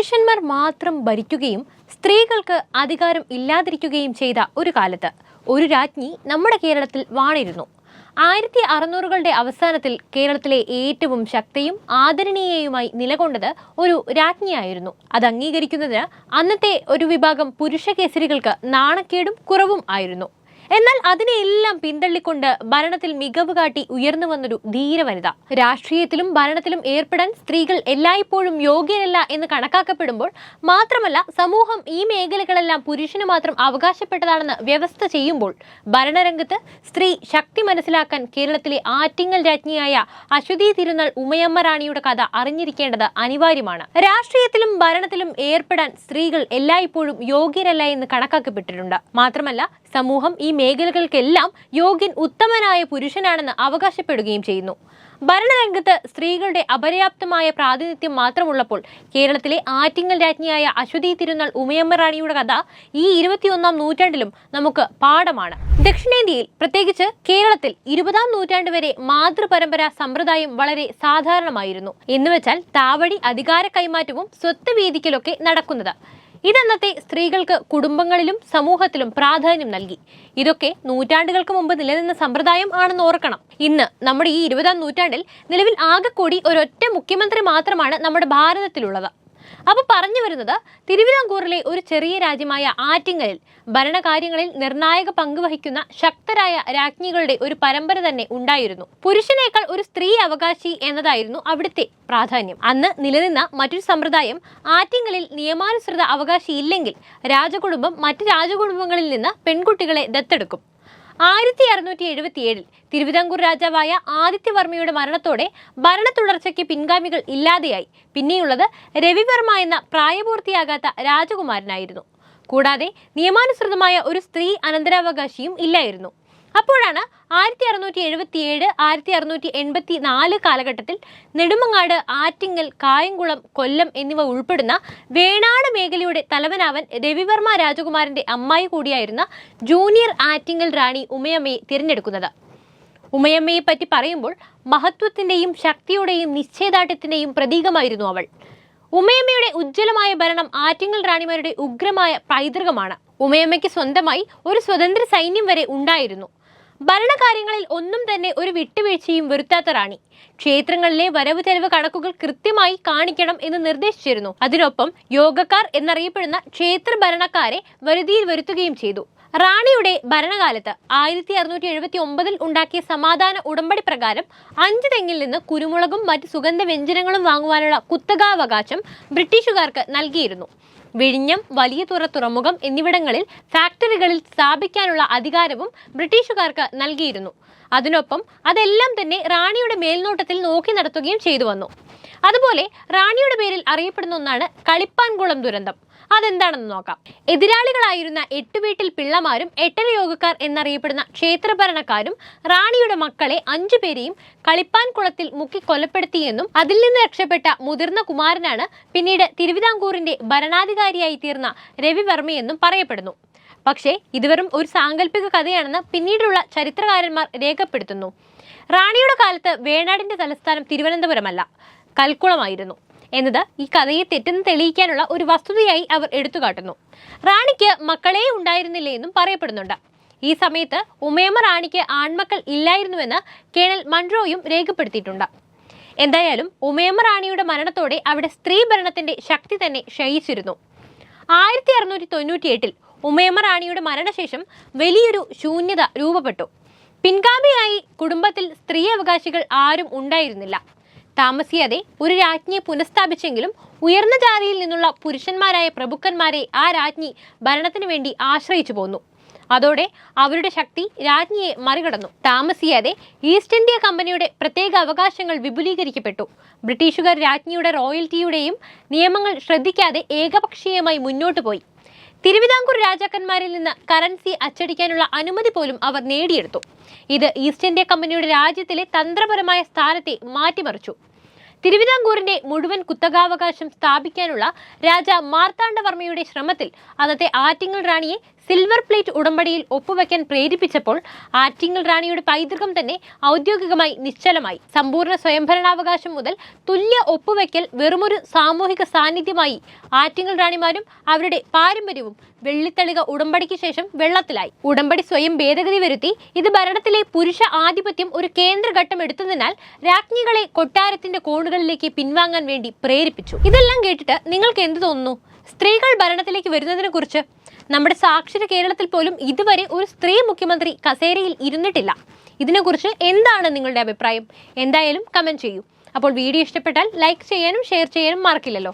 പുരുഷന്മാർ മാത്രം ഭരിക്കുകയും സ്ത്രീകൾക്ക് അധികാരം ഇല്ലാതിരിക്കുകയും ചെയ്ത ഒരു കാലത്ത് ഒരു രാജ്ഞി നമ്മുടെ കേരളത്തിൽ വാണിരുന്നു. ആയിരത്തി അറുന്നൂറുകളുടെ അവസാനത്തിൽ കേരളത്തിലെ ഏറ്റവും ശക്തിയും ആദരണീയയുമായി നിലകൊണ്ടത് ഒരു രാജ്ഞിയായിരുന്നു. അത് അംഗീകരിക്കുന്നതിന് അന്നത്തെ ഒരു വിഭാഗം പുരുഷ കേസരികൾക്ക് നാണക്കേടും കുറവും ആയിരുന്നു. എന്നാൽ അതിനെയെല്ലാം പിന്തള്ളിക്കൊണ്ട് ഭരണത്തിൽ മികവ് കാട്ടി ഉയർന്നു വന്നൊരു ധീര വനിത. രാഷ്ട്രീയത്തിലും ഭരണത്തിലും ഏർപ്പെടാൻ സ്ത്രീകൾ എല്ലായ്പ്പോഴും യോഗ്യരല്ല എന്ന് കണക്കാക്കപ്പെടുമ്പോൾ മാത്രമല്ല സമൂഹം ഈ മേഖലകളെല്ലാം പുരുഷന് മാത്രം അവകാശപ്പെട്ടതാണെന്ന് വ്യവസ്ഥ ചെയ്യുമ്പോൾ ഭരണരംഗത്ത് സ്ത്രീ ശക്തി മനസ്സിലാക്കാൻ കേരളത്തിലെ ആറ്റിങ്ങൽ രാജ്ഞിയായ അശ്വതി തിരുനാൾ ഉമയമ്മ റാണിയുടെ കഥ അറിഞ്ഞിരിക്കേണ്ടത് അനിവാര്യമാണ്. രാഷ്ട്രീയത്തിലും ഭരണത്തിലും ഏർപ്പെടാൻ സ്ത്രീകൾ എല്ലായ്പ്പോഴും യോഗ്യരല്ല എന്ന് കണക്കാക്കപ്പെട്ടിട്ടുണ്ട്. മാത്രമല്ല സമൂഹം ഈ മേഖലകൾക്കെല്ലാം യോഗ്യൻ ഉത്തമനായ പുരുഷനാണെന്ന് അവകാശപ്പെടുകയും ചെയ്യുന്നു. ഭരണരംഗത്ത് സ്ത്രീകളുടെ അപര്യാപ്തമായ പ്രാതിനിധ്യം മാത്രമുള്ളപ്പോൾ കേരളത്തിലെ ആറ്റിങ്ങൽ രാജ്ഞിയായ അശ്വതി തിരുനാൾ ഉമയമ്മ റാണിയുടെ കഥ ഈ ഇരുപത്തിയൊന്നാം നൂറ്റാണ്ടിലും നമുക്ക് പാഠമാണ്. ദക്ഷിണേന്ത്യയിൽ പ്രത്യേകിച്ച് കേരളത്തിൽ ഇരുപതാം നൂറ്റാണ്ട് വരെ മാതൃപരമ്പര സമ്പ്രദായം വളരെ സാധാരണമായിരുന്നു. എന്നുവെച്ചാൽ താവടി അധികാര കൈമാറ്റവും സ്വത്ത് വീതിക്കലൊക്കെ നടക്കുന്നത്. ഇതന്നത്തെ സ്ത്രീകൾക്ക് കുടുംബങ്ങളിലും സമൂഹത്തിലും പ്രാധാന്യം നൽകി. ഇതൊക്കെ നൂറ്റാണ്ടുകൾക്ക് മുമ്പ് നിലനിന്ന സമ്പ്രദായം ആണെന്ന് ഓർക്കണം. ഇന്ന് നമ്മുടെ ഈ ഇരുപതാം നൂറ്റാണ്ടിൽ നിലവിൽ ആകെക്കൂടി ഒരൊറ്റ മുഖ്യമന്ത്രി മാത്രമാണ് നമ്മുടെ ഭാരതത്തിലുള്ളത്. അപ്പൊ പറഞ്ഞു വരുന്നത് തിരുവിതാംകൂറിലെ ഒരു ചെറിയ രാജ്യമായ ആറ്റിങ്ങലിൽ ഭരണകാര്യങ്ങളിൽ നിർണായക പങ്ക് വഹിക്കുന്ന ശക്തരായ രാജ്ഞികളുടെ ഒരു പരമ്പര തന്നെ ഉണ്ടായിരുന്നു. പുരുഷനേക്കാൾ ഒരു സ്ത്രീ അവകാശി എന്നതായിരുന്നു അവിടുത്തെ പ്രാധാന്യം. അന്ന് നിലനിന്ന മറ്റൊരു സമ്പ്രദായം ആറ്റിങ്ങലിൽ നിയമാനുസൃത അവകാശി ഇല്ലെങ്കിൽ രാജകുടുംബം മറ്റ് രാജകുടുംബങ്ങളിൽ നിന്ന് പെൺകുട്ടികളെ ദത്തെടുക്കും. ആയിരത്തി അറുന്നൂറ്റി എഴുപത്തിയേഴിൽ തിരുവിതാംകൂർ രാജാവായ ആദിത്യവർമ്മയുടെ മരണത്തോടെ ഭരണ തുടർച്ചയ്ക്ക് പിൻഗാമികൾ ഇല്ലാതെയായി. പിന്നെയുള്ളത് രവിവർമ്മ എന്ന പ്രായപൂർത്തിയാകാത്ത രാജകുമാരനായിരുന്നു. കൂടാതെ നിയമാനുസൃതമായ ഒരു സ്ത്രീ അനന്തരാവകാശിയും ഇല്ലായിരുന്നു. അപ്പോഴാണ് ആയിരത്തി അറുന്നൂറ്റി എഴുപത്തിയേഴ് ആയിരത്തി അറുന്നൂറ്റി എൺപത്തി നാല് കാലഘട്ടത്തിൽ നെടുമങ്ങാട് ആറ്റിങ്ങൽ കായംകുളം കൊല്ലം എന്നിവ ഉൾപ്പെടുന്ന വേണാട് മേഖലയുടെ തലവനാവൻ രവിവർമ്മ രാജകുമാരന്റെ അമ്മായി കൂടിയായിരുന്ന ജൂനിയർ ആറ്റിങ്ങൽ റാണി ഉമയമ്മയെ തിരഞ്ഞെടുക്കുന്നത്. ഉമയമ്മയെ പറ്റി പറയുമ്പോൾ മഹത്വത്തിന്റെയും ശക്തിയുടെയും നിശ്ചയദാർഢ്യത്തിന്റെയും പ്രതീകമായിരുന്നു അവൾ. ഉമയമ്മയുടെ ഉജ്ജ്വലമായ ഭരണം ആറ്റിങ്ങൽ റാണിമാരുടെ ഉഗ്രമായ പൈതൃകമാണ്. ഉമയമ്മയ്ക്ക് സ്വന്തമായി ഒരു സ്വതന്ത്ര സൈന്യം വരെ ഉണ്ടായിരുന്നു. ഭരണകാര്യങ്ങളിൽ ഒന്നും തന്നെ ഒരു വിട്ടുവീഴ്ചയും വരുത്താത്ത റാണി. ക്ഷേത്രങ്ങളിലെ വരവ് ചെലവ് കണക്കുകൾ കൃത്യമായി കാണിക്കണം എന്ന് നിർദ്ദേശിച്ചിരുന്നു. അതിനൊപ്പം യോഗക്കാർ എന്നറിയപ്പെടുന്ന ക്ഷേത്ര ഭരണക്കാരെ വരുതിയിൽ വരുത്തുകയും ചെയ്തു. റാണിയുടെ ഭരണകാലത്ത് ആയിരത്തി അറുന്നൂറ്റി എഴുപത്തി ഒമ്പതിൽ ഉണ്ടാക്കിയ സമാധാന ഉടമ്പടി പ്രകാരം അഞ്ച് തെങ്ങിൽ നിന്ന് കുരുമുളകും മറ്റ് സുഗന്ധ വ്യഞ്ജനങ്ങളും വാങ്ങുവാനുള്ള കുത്തകാവകാശം ബ്രിട്ടീഷുകാർക്ക് നൽകിയിരുന്നു. വിഴിഞ്ഞം വലിയ തുറ തുറമുഖം എന്നിവിടങ്ങളിൽ ഫാക്ടറികളിൽ സ്ഥാപിക്കാനുള്ള അധികാരവും ബ്രിട്ടീഷുകാർക്ക് നൽകിയിരുന്നു. അതിനൊപ്പം അതെല്ലാം തന്നെ റാണിയുടെ മേൽനോട്ടത്തിൽ നോക്കി നടത്തുകയും ചെയ്തു വന്നു. അതുപോലെ റാണിയുടെ പേരിൽ അറിയപ്പെടുന്ന ഒന്നാണ് കളിപ്പാൻകുളം ദുരന്തം. അതെന്താണെന്ന് നോക്കാം. എതിരാളികളായിരുന്ന എട്ടുവീട്ടിൽ പിള്ളമാരും എട്ടര യോഗക്കാർ എന്നറിയപ്പെടുന്ന ക്ഷേത്രഭരണക്കാരും റാണിയുടെ മക്കളെ അഞ്ചു പേരെയും കളിപ്പാൻകുളത്തിൽ മുക്കി കൊലപ്പെടുത്തിയെന്നും അതിൽ നിന്ന് രക്ഷപ്പെട്ട മുതിർന്ന കുമാരനാണ് പിന്നീട് തിരുവിതാംകൂറിന്റെ ഭരണാധികാരിയായി തീർന്ന രവിവർമ്മയെന്നും പറയപ്പെടുന്നു. പക്ഷേ ഇത് വെറും ഒരു സാങ്കല്പിക കഥയാണെന്ന് പിന്നീടുള്ള ചരിത്രകാരന്മാർ രേഖപ്പെടുത്തുന്നു. റാണിയുടെ കാലത്ത് വേണാടിന്റെ തലസ്ഥാനം തിരുവനന്തപുരമല്ല. കൽക്കുളമായിരുന്നു. എന്നത് ഈ കഥയെ തെറ്റെന്ന് തെളിയിക്കാനുള്ള ഒരു വസ്തുതയായി അവർ എടുത്തുകാട്ടുന്നു. റാണിക്ക് മക്കളെ ഉണ്ടായിരുന്നില്ല എന്നും പറയപ്പെടുന്നുണ്ട്. ഈ സമയത്ത് ഉമയമ്മ റാണിക്ക് ആൺമക്കൾ ഇല്ലായിരുന്നുവെന്ന് കേണൽ മൺറോയും രേഖപ്പെടുത്തിയിട്ടുണ്ട്. എന്തായാലും ഉമയമ്മ റാണിയുടെ മരണത്തോടെ അവിടെ സ്ത്രീ ഭരണത്തിന്റെ ശക്തി തന്നെ ക്ഷയിച്ചിരുന്നു. ആയിരത്തി അറുന്നൂറ്റി തൊണ്ണൂറ്റി എട്ടിൽ ഉമയമ്മ റാണിയുടെ മരണശേഷം വലിയൊരു ശൂന്യത രൂപപ്പെട്ടു. പിൻഗാമിയായി കുടുംബത്തിൽ സ്ത്രീ അവകാശികൾ ആരും ഉണ്ടായിരുന്നില്ല. താമസിയാതെ ഒരു രാജ്ഞിയെ പുനഃസ്ഥാപിച്ചെങ്കിലും ഉയർന്ന ജാതിയിൽ നിന്നുള്ള പുരുഷന്മാരായ പ്രഭുക്കന്മാരെ ആ രാജ്ഞി ഭരണത്തിനു വേണ്ടി ആശ്രയിച്ചു പോന്നു. അതോടെ അവരുടെ ശക്തി രാജ്ഞിയെ മറികടന്നു. താമസിയാതെ ഈസ്റ്റ് ഇന്ത്യ കമ്പനിയുടെ പ്രത്യേക അവകാശങ്ങൾ വിപുലീകരിക്കപ്പെട്ടു. ബ്രിട്ടീഷുകാർ രാജ്ഞിയുടെ റോയൽറ്റിയുടെയും നിയമങ്ങൾ ശ്രദ്ധിക്കാതെ ഏകപക്ഷീയമായി മുന്നോട്ടു പോയി. തിരുവിതാംകൂർ രാജാക്കന്മാരിൽ നിന്ന് കറൻസി അച്ചടിക്കാനുള്ള അനുമതി പോലും അവർ നേടിയെടുത്തു. ഇത് ഈസ്റ്റ് ഇന്ത്യ കമ്പനിയുടെ രാജ്യത്തിലെ തന്ത്രപരമായ സ്ഥാനത്തെ മാറ്റിമറിച്ചു. തിരുവിതാംകൂറിന്റെ മുഴുവൻ കുത്തകാവകാശം സ്ഥാപിക്കാനുള്ള രാജ മാർത്താണ്ഡവർമ്മയുടെ ശ്രമത്തിൽ അന്നത്തെ ആറ്റിങ്ങൽ റാണിയെ സിൽവർ പ്ലേറ്റ് ഉടമ്പടിയിൽ ഒപ്പുവെക്കാൻ പ്രേരിപ്പിച്ചപ്പോൾ ആറ്റിങ്ങൽ റാണിയുടെ പൈതൃകം തന്നെ ഔദ്യോഗികമായി നിശ്ചലമായി. സമ്പൂർണ സ്വയംഭരണാവകാശം മുതൽ തുല്യ ഒപ്പുവെക്കൽ വെറുമൊരു സാമൂഹിക സാന്നിധ്യമായി ആറ്റിങ്ങൽ റാണിമാരും അവരുടെ പാരമ്പര്യവും വെള്ളിത്തളിക ഉടമ്പടിക്ക് ശേഷം വെള്ളത്തിലായി. ഉടമ്പടി സ്വയം ഭേദഗതി വരുത്തി ഇത് ഭരണത്തിലെ പുരുഷ ആധിപത്യം ഒരു കേന്ദ്രഘട്ടം എടുത്തതിനാൽ രാജ്ഞികളെ കൊട്ടാരത്തിന്റെ കോണുകളിലേക്ക് പിൻവാങ്ങാൻ വേണ്ടി പ്രേരിപ്പിച്ചു. ഇതെല്ലാം കേട്ടിട്ട് നിങ്ങൾക്ക് എന്ത് തോന്നുന്നു? സ്ത്രീകൾ ഭരണത്തിലേക്ക് വരുന്നതിനെ കുറിച്ച് നമ്മുടെ സാക്ഷര കേരളത്തിൽ പോലും ഇതുവരെ ഒരു സ്ത്രീ മുഖ്യമന്ത്രി കസേരയിൽ ഇരുന്നിട്ടില്ല. ഇതിനെക്കുറിച്ച് എന്താണ് നിങ്ങളുടെ അഭിപ്രായം? എന്തായാലും കമന്റ് ചെയ്യൂ. അപ്പോൾ വീഡിയോ ഇഷ്ടപ്പെട്ടാൽ ലൈക്ക് ചെയ്യാനും ഷെയർ ചെയ്യാനും മറക്കില്ലല്ലോ.